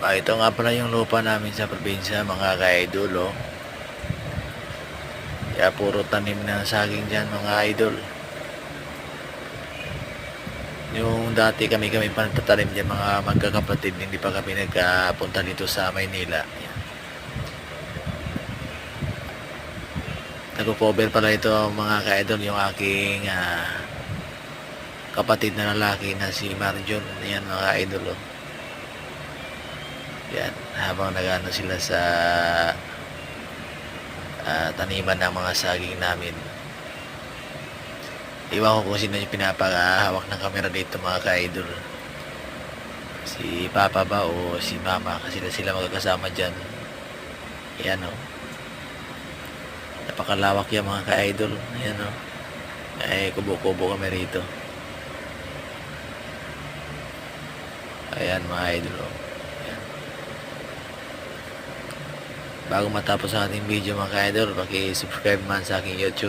Ah, ito nga pala yung lupa namin sa probinsya, mga ka-idol, oh. Kaya puro tanim ng saging dyan, mga idol. Yung dati kami kami pa nagtatanim dyan, mga magkakapatid, hindi pa kami nagkapunta dito sa Maynila. Yan. Nagko-cover pala ito, mga ka-idol, yung aking ah, kapatid na lalaki na si Marjon. Yan, mga idol, oh. Yan, habang nagano sila sa ah, taniman ng mga saging namin. Iwan ko kung sino yung pinapahawak ng camera dito mga ka-idol. Si Papa ba o si Mama kasi sila sila magkakasama dyan. Yan o. Napakalawak yan mga ka-idol. Yan o. Ay, kubo-kubo kami rito. Ayan mga idol o. Ayan. Bago matapos ang ating video mga ka-idol, paki-subscribe man sa aking YouTube.